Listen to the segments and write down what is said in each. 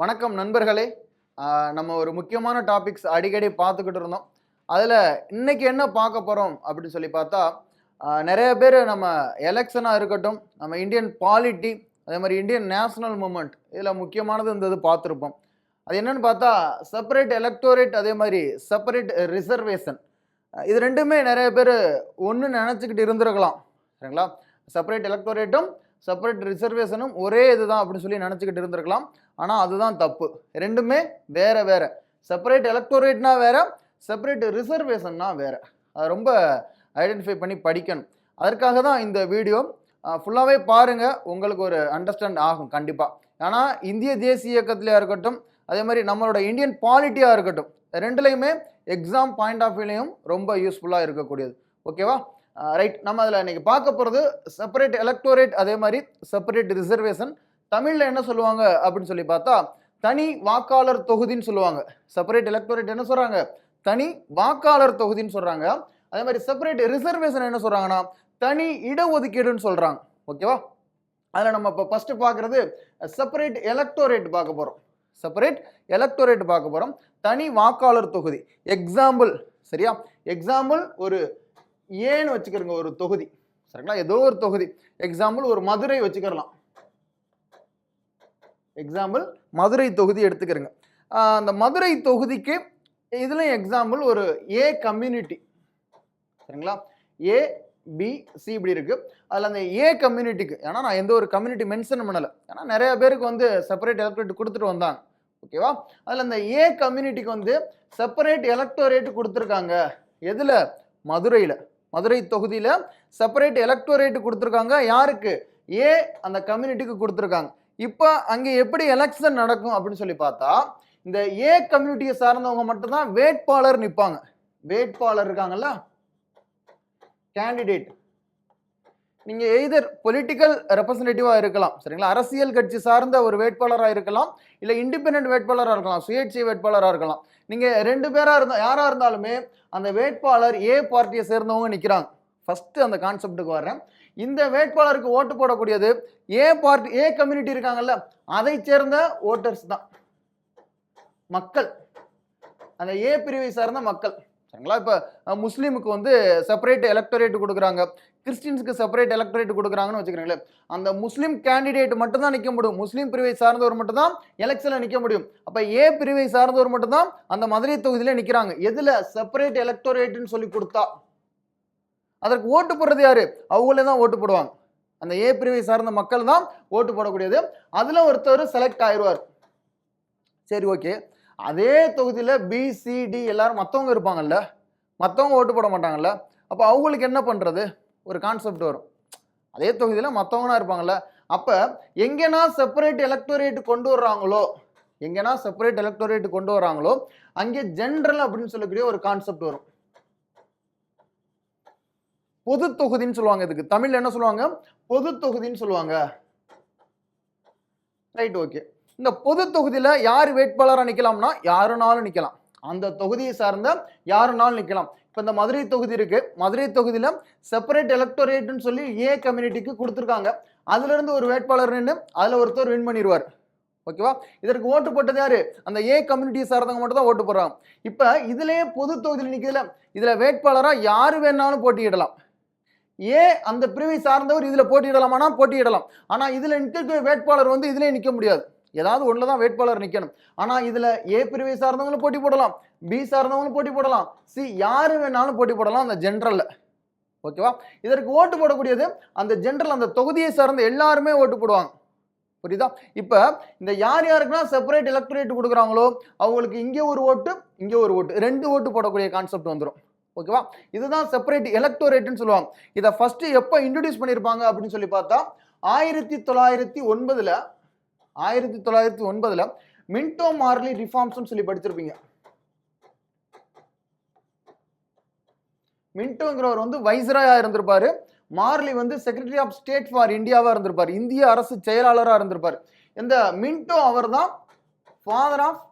வணக்கம் நண்பர்களே. நம்ம ஒரு முக்கியமான டாபிக்ஸ் அடிக்கடி பார்த்துக்கிட்டு இருந்தோம். அதில் இன்னைக்கு என்ன பார்க்க போகிறோம் அப்படின்னு சொல்லி பார்த்தா நிறைய பேர் நம்ம எலெக்ஷனாக இருக்கட்டும் நம்ம இந்தியன் பாலிட்டி அதே மாதிரி இந்தியன் நேஷனல் மூமெண்ட் இதில் முக்கியமானது இந்த இது பார்த்துருப்போம். அது என்னன்னு பார்த்தா செப்பரேட் எலக்டோரேட் அதே மாதிரி செப்பரேட் ரிசர்வேஷன் இது ரெண்டுமே நிறைய பேர் ஒன்று நினச்சிக்கிட்டு இருந்திருக்கலாம். சரிங்களா? செப்பரேட் எலக்டோரேட்டும் செப்பரேட் ரிசர்வேஷனும் ஒரே இதுதான் அப்படின்னு சொல்லி நினச்சிக்கிட்டு இருந்திருக்கலாம். ஆனால் அதுதான் தப்பு. ரெண்டுமே வேறு வேறு. செப்பரேட் எலக்டோரேட்னா வேற செப்பரேட் ரிசர்வேஷன்னா வேறு. அதை ரொம்ப ஐடென்டிஃபை பண்ணி படிக்கணும். அதற்காக தான் இந்த வீடியோ ஃபுல்லாகவே பாருங்கள் உங்களுக்கு ஒரு அண்டர்ஸ்டாண்ட் ஆகும் கண்டிப்பாக ஏன்னா இந்திய தேசிய இயக்கத்திலையாக இருக்கட்டும் அதே மாதிரி நம்மளோட இந்தியன் பாலிட்டியாக இருக்கட்டும் ரெண்டுலேயுமே எக்ஸாம் பாயிண்ட் ஆஃப் வியூலையும் ரொம்ப யூஸ்ஃபுல்லாக இருக்கக்கூடியது. ஓகேவா ரைட் நம்ம அதில் இன்றைக்கி பார்க்க போகிறது செப்பரேட் எலக்டோரேட் அதே மாதிரி செப்பரேட் ரிசர்வேஷன் தமிழில் என்ன சொல்லுவாங்க அப்படின்னு சொல்லி பார்த்தா தனி வாக்காளர் தொகுதின்னு சொல்லுவாங்க. செப்பரேட் எலக்டோரேட் என்ன சொல்கிறாங்க தனி வாக்காளர் தொகுதின்னு சொல்கிறாங்க அதே மாதிரி செப்பரேட் ரிசர்வேஷன் என்ன சொல்கிறாங்கன்னா தனி இடஒதுக்கீடுன்னு சொல்கிறாங்க ஓகேவா அதில் நம்ம இப்போ ஃபஸ்ட்டு பார்க்குறது செப்பரேட் எலக்டோரேட் பார்க்க போகிறோம் செப்பரேட் எலக்டோரேட் பார்க்க போகிறோம் தனி வாக்காளர் தொகுதி. எக்ஸாம்பிள் சரியா? எக்ஸாம்பிள் ஒரு ஏன்னு வச்சுக்கிறோங்க ஒரு தொகுதி. சரிங்களா? ஏதோ ஒரு தொகுதி. எக்ஸாம்பிள் ஒரு மதுரை வச்சுக்கிறலாம். எக்ஸாம்பிள் மதுரை தொகுதி எடுத்துக்கிறோங்க. அந்த மதுரை தொகுதிக்கு இதில் எக்ஸாம்பிள் ஒரு ஏ கம்யூனிட்டி சரிங்களா? ஏ பி சி இப்படி இருக்குது அதில் அந்த ஏ கம்யூனிட்டிக்கு ஏன்னா நான் எந்த ஒரு கம்யூனிட்டி மென்ஷன் பண்ணலை. ஏன்னா நிறைய பேருக்கு வந்து செப்பரேட் எலக்ட்ரேட் கொடுத்துட்டு வந்தாங்க. ஓகேவா அதில் அந்த ஏ கம்யூனிட்டிக்கு வந்து செப்பரேட் எலக்டோரேட் கொடுத்துருக்காங்க. எதில்? மதுரையில். மதுரை தொகுதியில் செப்பரேட் எலக்டோரேட் கொடுத்துருக்காங்க. யாருக்கு? ஏ அந்த கம்யூனிட்டிக்கு கொடுத்துருக்காங்க. இப்போ அங்கே எப்படி எலெக்ஷன் நடக்கும் அப்படின்னு சொல்லி பார்த்தா இந்த ஏ கம்யூனிட்டியை சார்ந்தவங்க மட்டும்தான் வேட்பாளர் நிற்பாங்க வேட்பாளர் இருக்காங்கல்ல? கேண்டிடேட் நீங்க எய்தர் பொலிட்டிக்கல் ரெப்ரசன்டேட்டிவா இருக்கலாம் சரிங்களா? அரசியல் கட்சி சார்ந்த ஒரு வேட்பாளராக இருக்கலாம் இல்லை இண்டிபெண்ட் வேட்பாளராக இருக்கலாம் சுயேட்சை வேட்பாளராக இருக்கலாம். நீங்க ரெண்டு பேராக இருந்தால் யாராக இருந்தாலுமே அந்த வேட்பாளர் ஏ பார்ட்டியை சேர்ந்தவங்க நிற்கிறாங்க ஃபஸ்ட்டு அந்த கான்செப்ட்டுக்கு வர்றேன். இந்த வேட்பாளருக்கு ஓட்டு போடக்கூடியது ஏ பார்ட்டி ஏ கம்யூனிட்டி இருக்காங்கல்ல அதை சேர்ந்த ஓட்டர்ஸ் தான். மக்கள். அந்த ஏ பிரிவை சார்ந்த மக்கள். சரிங்களா? இப்போ முஸ்லீமுக்கு வந்து செப்பரேட் எலக்டரேட் கொடுக்குறாங்க. கிறிஸ்டின்ஸுக்கு செப்பரேட் எலக்டரேட் கொடுக்குறாங்கன்னு வச்சுக்கிறீங்களே அந்த முஸ்லீம் கேண்டிடேட் மட்டும் தான் நிற்க முடியும். முஸ்லீம் பிரிவை சார்ந்தவர் மட்டும் தான் எலெக்ஷனில் நிற்க முடியும். அப்போ ஏ பிரிவை சார்ந்தவர் மட்டும் தான் அந்த மதுரை தொகுதியில் நிற்கிறாங்க எதில்? செப்பரேட் எலக்டோரேட்னு சொல்லி கொடுத்தா. அதற்கு ஓட்டு போடுறது யாரு? அவங்களே தான் ஓட்டு போடுவாங்க. அந்த ஏ பிரிவை சார்ந்த மக்கள் தான் ஓட்டு போடக்கூடியது. அதில் ஒருத்தர் செலக்ட் ஆயிடுவார். சரி ஓகே. அதே தொகுதியில் பிசிடி எல்லாரும் மற்றவங்க இருப்பாங்கல்ல? மற்றவங்க ஓட்டு போட மாட்டாங்கல்ல? அப்போ அவங்களுக்கு என்ன பண்ணுறது ஒரு கான்செப்ட் வரும். அதே தொகுதியில் மற்றவங்களாம் இருப்பாங்கல்ல? அப்போ எங்கேனா செப்பரேட் எலக்டோரேட் கொண்டு வர்றாங்களோ எங்கேனா செப்பரேட் எலக்டோரேட் கொண்டு வராங்களோ அங்கே ஜென்ரல் அப்படின்னு சொல்லக்கூடிய ஒரு கான்செப்ட் வரும். பொது தொகுதின்னு சொல்லுவாங்க இதுக்கு. தமிழ் என்ன சொல்லுவாங்க? பொது தொகுதின்னு சொல்லுவாங்க. ரைட் ஓகே இந்த பொது தொகுதியில் யார் வேட்பாளராக நிற்கலாம்னா யாருனாலும் நிற்கலாம் அந்த தொகுதியை சார்ந்த யாருனாலும் நிற்கலாம் இப்போ இந்த மதுரை தொகுதி இருக்குது மதுரை தொகுதியில் செப்பரேட் எலக்டோரேட்னு சொல்லி ஏ கம்யூனிட்டிக்கு கொடுத்துருக்காங்க. அதுலேருந்து ஒரு வேட்பாளர் நின்று அதில் ஒருத்தர் வின் பண்ணிடுவார் ஓகேவா இதற்கு ஓட்டு போட்டது யாரு? அந்த ஏ கம்யூனிட்டியை சார்ந்தவங்க மட்டும் தான் ஓட்டு போடுறாங்க. இப்போ இதுலேயே பொது தொகுதியில் நிற்கிறதுல இதில் வேட்பாளராக யார் வேணாலும் போட்டியிடலாம். ஏ அந்த பிரிவை சார்ந்தவர் இதில் போட்டியிடலாமானா போட்டியிடலாம். ஆனால் இதில் நிற்க வேட்பாளர் வந்து இதிலே நிற்க முடியாது. ஏதாவது ஒன்றில் தான் வேட்பாளர் நிற்கணும் ஆனால் இதில் ஏ பிரிவை சார்ந்தவங்களும் போட்டி போடலாம். பி சார்ந்தவங்களும் போட்டி போடலாம். சி யார் வேணாலும் போட்டி போடலாம் அந்த ஜென்ரலில் ஓகேவா இதற்கு ஓட்டு போடக்கூடியது அந்த ஜென்ரல் அந்த தொகுதியை சார்ந்த எல்லாருமே ஓட்டு போடுவாங்க. புரியுதா? இப்போ இந்த யார் யாருக்குன்னா செப்பரேட் எலக்ட்ரேட் கொடுக்குறாங்களோ அவங்களுக்கு இங்கே ஒரு ஓட்டு இங்கே ஒரு ஓட்டு. ரெண்டு ஓட்டு போடக்கூடிய கான்செப்ட் வந்துடும் ஓகேவா இதுதான் செப்பரேட் எலக்டோரேட்னு சொல்லுவாங்க. இதை ஃபஸ்ட்டு எப்போ இன்ட்ரடியூஸ் பண்ணியிருப்பாங்க அப்படின்னு சொல்லி பார்த்தா ஆயிரத்தி தொள்ளாயிரத்தி ஒன்பதில் ஆயிரத்தி தொள்ளாயிரத்தி ஒன்பதுல மின்டோ மார்லி ரிஃபார்ம்ஸ்னு சொல்லி படிச்சிருப்பீங்க. மின்டோங்கிறவர் வந்து வைஸ்ராயா இருந்திருப்பாரு. மார்லி வந்து செக்ரட்டரி ஆஃப் ஸ்டேட் ஃபார் இந்தியாவா இருந்திருப்பார். இந்திய அரசு செயலாளராக இருந்திருப்பார். இந்த மின்டோ அவர் தான் ஃபாதர் ஆஃப்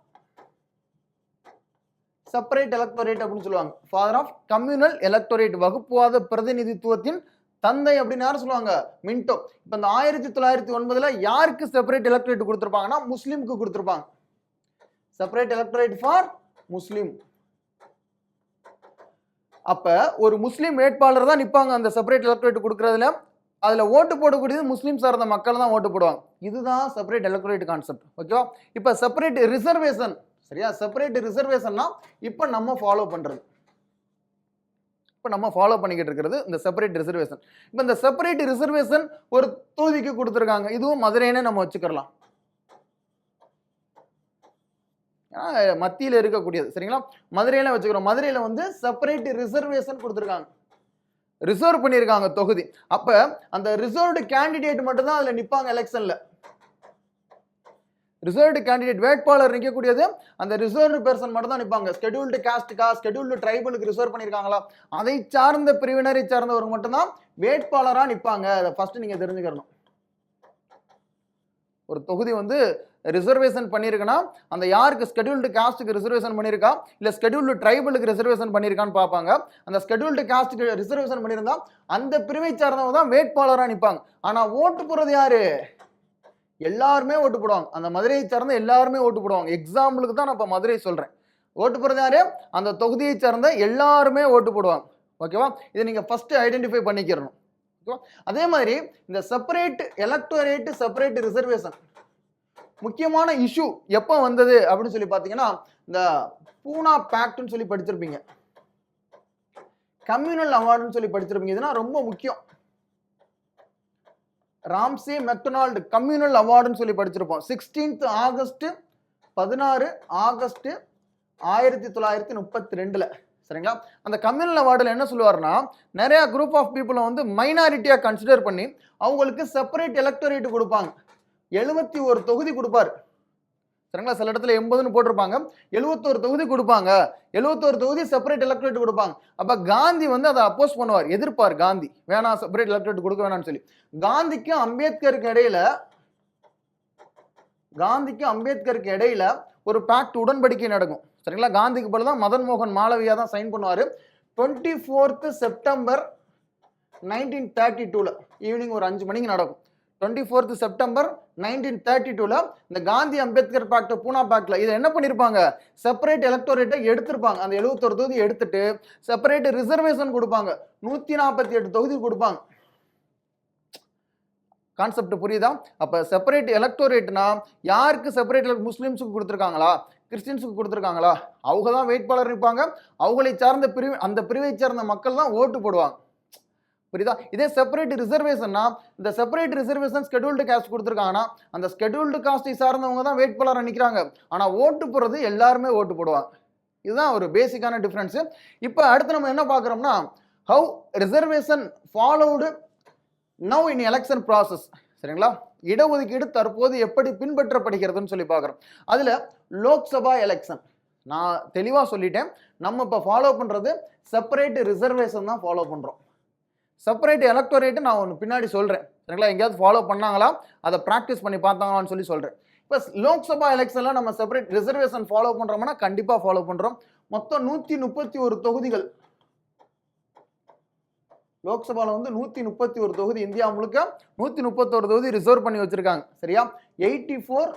செப்பரேட் எலக்டோரேட் அப்படின்னு சொல்லுவாங்க. ஃபாதர் ஆஃப் கம்யூனல் எலக்டோரேட் வகுப்புவாத பிரதிநிதித்துவத்தின் தந்தை அப்படின்னு யார் சொல்லுவாங்க? மின்டோ இப்போ இந்த ஆயிரத்தி தொள்ளாயிரத்தி ஒன்பதுல யாருக்கு செப்பரேட் எலக்ட்ரேட் கொடுத்துருப்பாங்கன்னா முஸ்லீமுக்கு கொடுத்துருப்பாங்க. Separate electorate for Muslim. அப்ப ஒரு முஸ்லீம் வேட்பாளர் தான் நிப்பாங்க அந்த செப்பரேட் எலக்ட்ரேட் கொடுக்கறதுல. அதுல ஓட்டு போடக்கூடியது முஸ்லீம் சார்ந்த மக்கள் தான் ஓட்டு போடுவாங்க. இதுதான் செப்பரேட் எலக்ட்ரேட் கான்செப்ட் ஓகேவா இப்ப செப்பரேட் ரிசர்வேஷன் சரியா? செப்பரேட் ரிசர்வேஷன்னா இப்ப நம்ம ஃபாலோ பண்றது. இப்போ நம்ம ஃபாலோ பண்ணிக்கிட்டு இருக்கிறது இந்த செப்பரேட் ரிசர்வேஷன் இப்போ இந்த செப்பரேட் ரிசர்வேஷன் ஒரு தொகுதிக்கு கொடுத்துருக்காங்க. இதுவும் மதுரைன்னு நம்ம வச்சுக்கலாம் மத்தியில் இருக்கக்கூடியது. சரிங்களா? மதுரையில வச்சுக்கிறோம். மதுரையில வந்து செப்பரேட் ரிசர்வேஷன் கொடுத்துருக்காங்க. ரிசர்வ் பண்ணியிருக்காங்க தொகுதி. அப்ப அந்த ரிசர்வ்டு கேண்டிடேட் மட்டும்தான் அதில் அதுல நிப்பாங்க எலெக்ஷன்ல ரிசர்வ்டு கேண்டிடேட் வேட்பாளர் நிற்கக்கூடியது. அந்த ரிசர்வ்டு பெர்சன் மட்டும் தான் நிற்பாங்க ஸ்கெடியூல்டு காஸ்ட்டுக்கா ஸ்கெடியூல்டு ட்ரைபலுக்கு ரிசர்வ் பண்ணியிருக்காங்களா? அதை சார்ந்த பிரிவினரை சார்ந்தவங்க மட்டும்தான் வேட்பாளராக நிற்பாங்க. அதை ஃபஸ்ட்டு நீங்கள் தெரிஞ்சுக்கணும். ஒரு தொகுதி வந்து ரிசர்வேஷன் பண்ணியிருக்குன்னா அந்த யாருக்கு ஸ்கெடியூல்டு காஸ்ட்டுக்கு ரிசர்வேஷன் பண்ணியிருக்கா? இல்லை ஸ்கெடியூல்டு ட்ரைபலுக்கு ரிசர்வேஷன் பண்ணியிருக்கான்னு பார்ப்பாங்க. அந்த ஸ்கெடியூல்டு காஸ்ட்டுக்கு ரிசர்வேஷன் பண்ணியிருந்தா அந்த பிரிவை சார்ந்தவங்க தான் வேட்பாளராக நிற்பாங்க. ஆனால் ஓட்டு போகிறது யாரு? எல்லாருமே ஓட்டு போடுவாங்க. அந்த மதுரையை சார்ந்த எல்லாருமே ஓட்டு போடுவாங்க. எக்ஸாம்பிளுக்கு தான் நான் இப்போ மதுரை சொல்கிறேன் ஓட்டு போடுறது யாரு? அந்த தொகுதியை சார்ந்த எல்லாருமே ஓட்டு போடுவாங்க. ஓகேவா இதை நீங்கள் ஃபஸ்ட்டு ஐடென்டிஃபை பண்ணிக்கிறணும். ஓகேவா அதே மாதிரி இந்த செப்பரேட் எலக்டோரேட் செப்பரேட் ரிசர்வேஷன் முக்கியமான இஷ்யூ எப்போ வந்தது அப்படின்னு சொல்லி பார்த்தீங்கன்னா இந்த பூனா பேக்ட்னு சொல்லி படிச்சிருப்பீங்க. கம்யூனல் அவார்டுன்னு சொல்லி படிச்சிருப்பீங்க. இதெல்லாம் ரொம்ப முக்கியம். ராம்சே மெக்டொனால்டு கம்யூனல் அவார்டுன்னு சொல்லி படிச்சிருப்போம். சிக்ஸ்டீன்த் ஆகஸ்ட் பதினாறு ஆகஸ்ட் ஆயிரத்தி தொள்ளாயிரத்தி முப்பத்தி ரெண்டில் சரிங்களா? அந்த கம்யூனல் அவார்டில் என்ன சொல்லுவார்னா நிறைய குரூப் ஆஃப் பீப்புளை வந்து மைனாரிட்டியாக கன்சிடர் பண்ணி அவங்களுக்கு செப்பரேட் எலக்டரேட் கொடுப்பாங்க. எழுபத்தி ஒரு தொகுதி கொடுப்பாரு. சரிங்களா சில இடத்துல எண்பதுன்னு போட்டிருப்பாங்க. எழுபத்தோரு தொகுதி கொடுப்பாங்க. எழுபத்தோரு தொகுதி செப்பரேட் எலக்ட்ரேட் கொடுப்பாங்க. அப்போ காந்தி வந்து அதை அப்போஸ் பண்ணுவார் எதிர்ப்பார் காந்தி. வேணாம் செப்பரேட் எலக்ட்ரேட் கொடுக்க வேணாம்னு சொல்லி. காந்திக்கும் அம்பேத்கருக்கு இடையில காந்திக்கும் அம்பேத்கருக்கு இடையில ஒரு பேக்ட் உடன்படிக்கை நடக்கும். சரிங்களா? காந்திக்கு போல தான் மதன் மோகன் மாளவியா தான் சைன் பண்ணுவார். Twenty fourth September nineteen thirty டூவில் ஈவினிங் ஒரு அஞ்சு மணிக்கு நடக்கும். Twenty fourth September nineteen thirty டூவில் இந்த காந்தி அம்பேத்கர் பேக்ட் பூனா பேக்டில் இதை என்ன பண்ணியிருப்பாங்க செப்பரேட் எலக்டோரேட்டை எடுத்திருப்பாங்க. அந்த எழுபத்தொரு தொகுதி எடுத்துட்டு செப்பரேட் ரிசர்வேஷன் கொடுப்பாங்க. நூற்றி நாற்பத்தி எட்டு தொகுதி கொடுப்பாங்க. கான்செப்ட் புரியுதா? அப்போ செப்பரேட் எலக்டோரேட்னா யாருக்கு செப்பரேட் முஸ்லீம்ஸுக்கு கொடுத்துருக்காங்களா? கிறிஸ்டின்ஸுக்கு கொடுத்துருக்காங்களா? அவங்க தான் வேட்பாளர் இருப்பாங்க. அவங்களை சார்ந்த பிரிவு அந்த பிரிவை சார்ந்த மக்கள் தான் ஓட்டு போடுவாங்க. புரியுதா? இதே செப்பரேட் ரிசர்வேஷன்னா இந்த செப்பரேட் ரிசர்வேஷன் ஸ்கெடியூல்டு காஸ்ட் கொடுத்துருக்காங்கன்னா அந்த ஸ்கெடியூல்டு காஸ்ட்டை சார்ந்தவங்க தான் வேட்பாளராக நிற்கிறாங்க ஆனால் ஓட்டு போடுறது எல்லாருமே ஓட்டு போடுவாங்க. இதுதான் ஒரு பேசிக்கான டிஃப்ரென்ஸு இப்போ அடுத்து நம்ம என்ன பார்க்குறோம்னா how reservation followed now in election process சரிங்களா? இடஒதுக்கீடு தற்போது எப்படி பின்பற்றப்படுகிறதுன்னு சொல்லி பார்க்குறோம். அதில் லோக்சபா எலெக்ஷன் நான் தெளிவாக சொல்லிட்டேன். நம்ம இப்போ ஃபாலோ பண்ணுறது செப்பரேட் ரிசர்வேஷன் தான் ஃபாலோ பண்ணுறோம் செப்பரேட் எலக்டோரேட்டு நான் ஒன்று பின்னாடி சொல்கிறேன் சரிங்களா? எங்கேயாவது ஃபாலோ பண்ணாங்களா? அதை ப்ராக்டிஸ் பண்ணி பார்த்தாங்களான்னு சொல்லி சொல்கிறேன் இப்போ லோக்சபா எலெக்ஷனில் நம்ம செப்பரேட் ரிசர்வேஷன் ஃபாலோ பண்ணுறோம்னா கண்டிப்பாக ஃபாலோ பண்ணுறோம் மொத்தம் நூற்றி முப்பத்தி ஒரு தொகுதிகள். லோக்சபாவில் வந்து நூற்றி முப்பத்தி ஒரு தொகுதி இந்தியா முழுக்க நூற்றி முப்பத்தோரு தொகுதி ரிசர்வ் பண்ணி வச்சுருக்காங்க. சரியா? Eighty four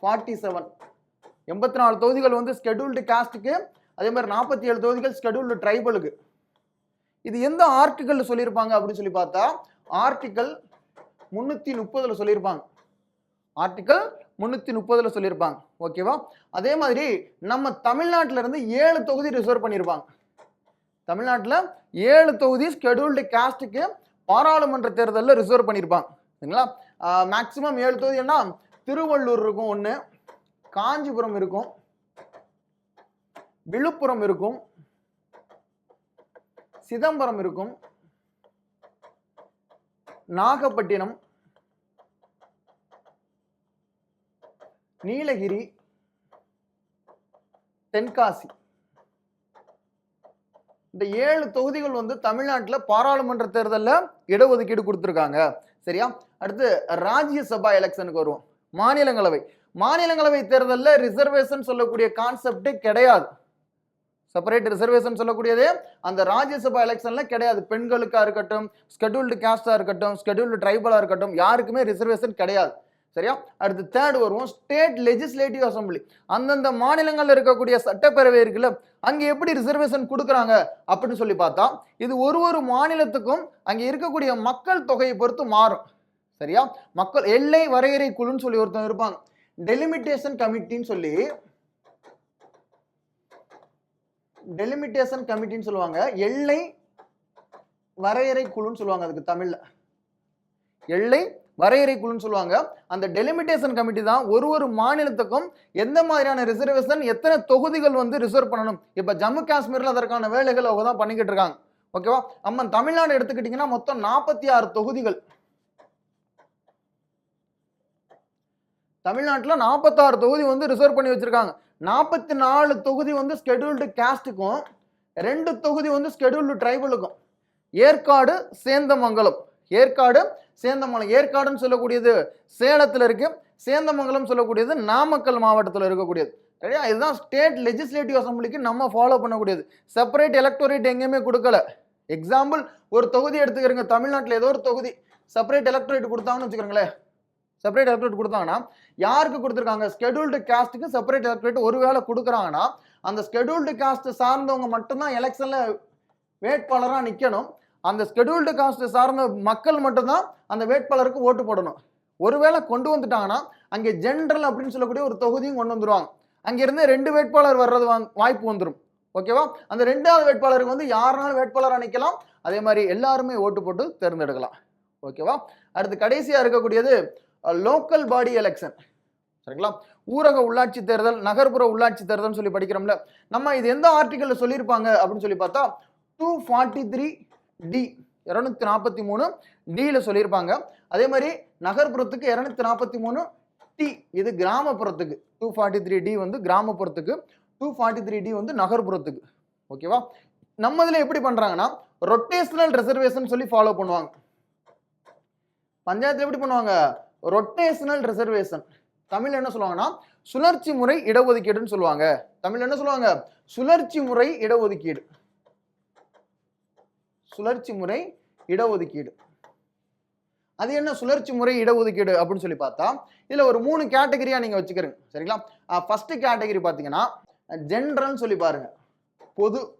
forty seven. எண்பத்தி நாலு தொகுதிகள் வந்து ஸ்கெடியூல்டு காஸ்ட்டுக்கு அதே மாதிரி நாற்பத்தி ஏழு தொகுதிகள் ஸ்கெடியூல்டு ட்ரைபலுக்கு இது எந்த ஆர்டிக்கல் சொல்லியிருப்பாங்க அப்படின்னு சொல்லி பார்த்தா ஆர்டிக்கல் முந்நூற்றி முப்பதில் சொல்லியிருப்பாங்க. ஆர்டிக்கல் முந்நூற்றி முப்பதில் சொல்லியிருப்பாங்க. ஓகேவா அதே மாதிரி நம்ம தமிழ்நாட்டில் இருந்து ஏழு தொகுதி ரிசர்வ் பண்ணியிருப்பாங்க. தமிழ்நாட்டில் ஏழு தொகுதி ஸ்கெடியூல்டு காஸ்ட்டுக்கு பாராளுமன்ற தேர்தலில் ரிசர்வ் பண்ணியிருப்பாங்க. சரிங்களா? மேக்சிமம் ஏழு தொகுதி என்ன? திருவள்ளூர் இருக்கும் ஒன்று காஞ்சிபுரம் இருக்கும் விழுப்புரம் இருக்கும் சிதம்பரம் இருக்கும். நாகப்பட்டினம். நீலகிரி. தென்காசி. இந்த ஏழு தொகுதிகள் வந்து தமிழ்நாட்டில் பாராளுமன்ற தேர்தலில் இடஒதுக்கீடு கொடுத்துருக்காங்க. சரியா? அடுத்து ராஜ்யசபா எலெக்ஷனுக்கு வருவோம். மாநிலங்களவை. மாநிலங்களவை தேர்தலில் ரிசர்வேஷன் சொல்லக்கூடிய கான்செப்டே கிடையாது. செப்பரேட் ரிசர்வேஷன் சொல்லக்கூடியது. அந்த ராஜ்யசபா எலெக்ஷனில் கிடையாது. பெண்களுக்காக இருக்கட்டும் ஸ்கெடியூல்டு கேஸ்டாக இருக்கட்டும் ஸ்கெடியூல்டு ட்ரைபலாக இருக்கட்டும் யாருக்குமே ரிசர்வேஷன் கிடையாது. சரியா? அடுத்து தேர்ட் வருவோம். ஸ்டேட் லெஜிஸ்லேட்டிவ் அசம்பிளி அந்தந்த மாநிலங்களில் இருக்கக்கூடிய சட்டப்பேரவை இருக்குல்ல அங்கே எப்படி ரிசர்வேஷன் கொடுக்குறாங்க அப்படின்னு சொல்லி பார்த்தா இது ஒரு ஒரு மாநிலத்துக்கும் அங்கே இருக்கக்கூடிய மக்கள் தொகையை பொறுத்து மாறும். சரியா? மக்கள் எல்லை வரையறை குழுன்னு சொல்லி ஒருத்தன் இருப்பாங்க. டெலிமிட்டேஷன் கமிட்டின்னு சொல்லி டெலிமிட்டேஷன் கமிட்டின்னு சொல்லுவாங்க. எல்லை வரையறை குழுன்னு சொல்லுவாங்க அதுக்கு தமிழில். எல்லை வரையறை குழுன்னு சொல்லுவாங்க. அந்த டெலிமிட்டேஷன் கமிட்டி தான் ஒரு ஒரு மாநிலத்துக்கும் எந்த மாதிரியான ரிசர்வேஷன் எத்தனை தொகுதிகள் வந்து ரிசர்வ் பண்ணணும். இப்போ ஜம்மு காஷ்மீரில் அதற்கான வேலைகள் அவங்க தான் பண்ணிக்கிட்டு இருக்காங்க. ஓகேவா நம்ம தமிழ்நாடு எடுத்துக்கிட்டிங்கன்னா மொத்தம் நாற்பத்தி ஆறு தொகுதிகள். தமிழ்நாட்டில் நாற்பத்தாறு தொகுதி வந்து ரிசர்வ் பண்ணி வச்சுருக்காங்க. நாற்பத்தி நாலு தொகுதி வந்து ஸ்கெடியூல்டு கேஸ்ட்டுக்கும் ரெண்டு தொகுதி வந்து ஸ்கெடியூல்டு ட்ரைபலுக்கும் ஏற்காடு சேந்தமங்கலம். ஏற்காடு சேந்தமங்கலம். ஏற்காடுன்னு சொல்லக்கூடியது சேலத்தில் இருக்கு. சேந்தமங்கலம் சொல்லக்கூடியது நாமக்கல் மாவட்டத்தில் இருக்கக்கூடியது. சரியா? இதுதான் ஸ்டேட் லெஜிஸ்லேட்டிவ் அசம்பிளிக்கு நம்ம ஃபாலோ பண்ணக்கூடியது. செப்பரேட் எலக்டோரேட் எங்கேயுமே கொடுக்கல. எக்ஸாம்பிள் ஒரு தொகுதி எடுத்துக்கிறங்க தமிழ்நாட்டில் ஏதோ ஒரு தொகுதி. செப்பரேட் எலக்டோரேட் கொடுத்தாங்கன்னு வச்சுக்கிறோங்களேன் செப்பரேட் எலக்டரேட் கொடுத்தாங்கன்னா யாருக்கு கொடுத்துருக்காங்க? ஸ்கெடியூல்டு காஸ்ட்டுக்கு செப்பரேட் ஒரு வேளை கொடுக்குறாங்கன்னா அந்த ஸ்கெடியூல்டு காஸ்ட் சார்ந்தவங்க மட்டும்தான் எலெக்ஷனில் வேட்பாளராக நிற்கணும் அந்த ஸ்கெடியூல்டு காஸ்ட் சார்ந்த மக்கள் மட்டும்தான் அந்த வேட்பாளருக்கு ஓட்டு போடணும். ஒருவேளை கொண்டு வந்துட்டாங்கன்னா அங்கே ஜென்ரல் அப்படின்னு சொல்லக்கூடிய ஒரு தொகுதியும் கொண்டு வந்துருவாங்க. அங்கேருந்து ரெண்டு வேட்பாளர் வர்றது வாய்ப்பு வந்துடும் ஓகேவா அந்த ரெண்டாவது வேட்பாளருக்கு வந்து யாருனாலும் வேட்பாளராக நிற்கலாம் அதே மாதிரி எல்லாருமே ஓட்டு போட்டு தேர்ந்தெடுக்கலாம். ஓகேவா அடுத்து கடைசியாக இருக்கக்கூடியது லோக்கல் பாடி எலெக்ஷன் சரிங்களா? ஊரக உள்ளாட்சி தேர்தல் நகர்ப்புற உள்ளாட்சி தேர்தல்னு சொல்லி படிக்கிறோம்ல. நம்ம இது எந்த ஆர்டிக்கல்ல சொல்லியிருப்பாங்க அப்படின்னு சொல்லி பார்த்தா டூ ஃபார்ட்டி த்ரீ டி இரநூத்தி நாற்பத்தி மூணு டியில் சொல்லியிருப்பாங்க. அதே மாதிரி நகர்ப்புறத்துக்கு இரநூத்தி நாற்பத்தி மூணு டி இது கிராமப்புறத்துக்கு. டூ ஃபார்ட்டி த்ரீ டி வந்து கிராமப்புறத்துக்கு டூ ஃபார்ட்டி த்ரீ டி வந்து நகர்ப்புறத்துக்கு. ஓகேவா? நம்ம இதில் எப்படி பண்ணுறாங்கன்னா ரொட்டேஷனல் ரிசர்வேஷன் சொல்லி ஃபாலோ பண்ணுவாங்க. பஞ்சாயத்தில் எப்படி பண்ணுவாங்க? Rotational reservation. தமிழ் என்ன சொல்லுவாங்கன்னா சுழற்சி முறை இடஒதுக்கீடுன்னு சொல்லுவாங்க. தமிழ் என்ன சொல்லுவாங்க? சுழற்சி முறை இடஒதுக்கீடு. சுழற்சி முறை இடஒதுக்கீடு. அது என்ன? சுழற்சி முறை இடஒதுக்கீடு அப்படின்னு சொல்லி பார்த்தா இதுல ஒரு மூணு கேட்டகரியா நீங்க வச்சுக்கிறீங்க. சரிங்களா? ஃபர்ஸ்ட் கேட்டகரி பார்த்தீங்கன்னா ஜென்ரல்னு சொல்லி பாருங்க. பொது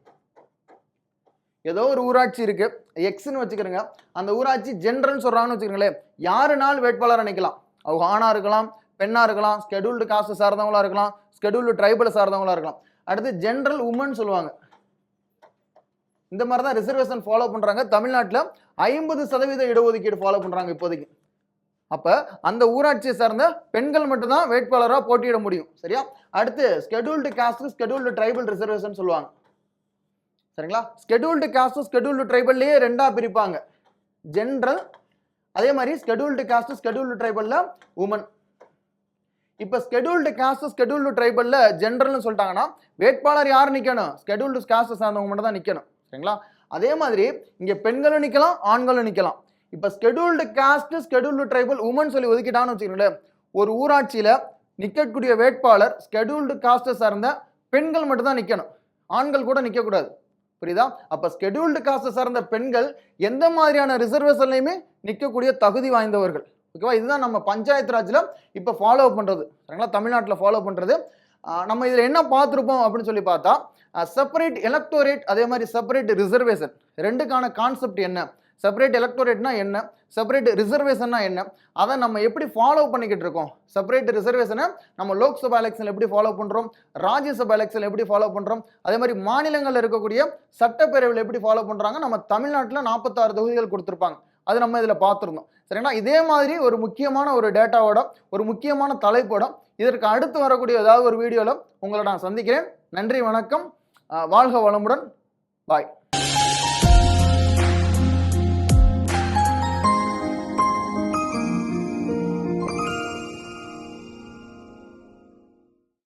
ஏதோ ஒரு ஊராட்சி இருக்கு. எக்ஸ்னு வச்சுக்கிறோங்க. அந்த ஊராட்சி ஜென்ரல்னு சொல்கிறாங்கன்னு வச்சுக்கிறீங்களேன் யாருனாலும் வேட்பாளர் நினைக்கலாம். அவங்க ஆணாக இருக்கலாம் பெண்ணாக இருக்கலாம் ஸ்கெடியூல்டு காஸ்ட் சார்ந்தவங்களா இருக்கலாம் ஸ்கெடியூல்டு ட்ரைபல் சார்ந்தவங்களா இருக்கலாம். அடுத்து ஜென்ரல் உமன் சொல்லுவாங்க. இந்த மாதிரி தான் ரிசர்வேஷன் ஃபாலோ பண்ணுறாங்க தமிழ்நாட்டில் ஐம்பது சதவீத இடஒதுக்கீடு ஃபாலோ பண்ணுறாங்க இப்போதைக்கு. அப்போ அந்த ஊராட்சியை சார்ந்த பெண்கள் மட்டும்தான் வேட்பாளராக போட்டியிட முடியும். சரியா? அடுத்து scheduled caste scheduled tribal reservation சொல்லுவாங்க. சரிங்களா? ஸ்கெடியூல்டு காஸ்ட் ஸ்கெடியூல்டு ட்ரைபல்லையே ரெண்டாக பிரிப்பாங்க. ஜென்ரல் அதே மாதிரி ஸ்கெடியூல்டு காஸ்ட்டு ஸ்கெடியூல்டு ட்ரைபலில் உமன் இப்போ ஸ்கெடியூல்டு காஸ்ட் ஸ்கெடியூல்டு ட்ரைபலில் ஜென்ரல்னு சொல்லிட்டாங்கன்னா வேட்பாளர் யார் நிற்கணும் ஸ்கெடியூல்டு காஸ்ட்டை சார்ந்தவங்க மட்டும் தான் நிற்கணும் சரிங்களா? அதே மாதிரி இங்கே பெண்களும் நிற்கலாம் ஆண்களும் நிற்கலாம் இப்போ scheduled caste scheduled tribal woman சொல்லி ஒதுக்கிட்டான்னு வச்சுக்கோங்களேன் ஒரு ஊராட்சியில் நிற்கக்கூடிய வேட்பாளர் ஸ்கெடியூல்டு காஸ்ட்டை சார்ந்த பெண்கள் மட்டும் தான் நிற்கணும் ஆண்கள் கூட நிற்கக்கூடாது புரியுதா? அப்போ ஸ்கெடியூல்டு காஸ்ட்டை சார்ந்த பெண்கள் எந்த மாதிரியான ரிசர்வேஷன்லையுமே நிற்கக்கூடிய தகுதி வாய்ந்தவர்கள். ஓகேவா இதுதான் நம்ம பஞ்சாயத்து ராஜில் இப்போ ஃபாலோ பண்ணுறது சரிங்களா? தமிழ்நாட்டில் ஃபாலோ பண்ணுறது நம்ம இதில் என்ன பார்த்துருப்போம் அப்படின்னு சொல்லி பார்த்தா செப்பரேட் எலக்டோரேட் அதே மாதிரி செப்பரேட் ரிசர்வேஷன் ரெண்டுக்கான கான்செப்ட் என்ன? செப்பரேட் எலக்டோரேட்னா என்ன? செப்பரேட் ரிசர்வேஷன்னா என்ன? அதை நம்ம எப்படி ஃபாலோ பண்ணிக்கிட்டு இருக்கோம்? செப்பரேட் ரிசர்வேஷனை நம்ம லோக்சபா எலெக்ஷன் எப்படி ஃபாலோ பண்ணுறோம் ராஜ்யசபா எலெக்ஷன் எப்படி ஃபாலோ பண்ணுறோம் அதே மாதிரி மாநிலங்களில் இருக்கக்கூடிய சட்டப்பேரவையில் எப்படி ஃபாலோ பண்ணுறாங்க நம்ம தமிழ்நாட்டில் நாற்பத்தாறு தொகுதிகள் கொடுத்துருப்பாங்க. அது நம்ம இதில் பார்த்துருந்தோம். சரிங்களா? இதே மாதிரி ஒரு முக்கியமான ஒரு டேட்டாவோட ஒரு முக்கியமான தலைப்போட இதற்கு அடுத்து வரக்கூடிய ஏதாவது ஒரு வீடியோவில் உங்களை நான் சந்திக்கிறேன். நன்றி வணக்கம். வாழ்க வளமுடன். பாய்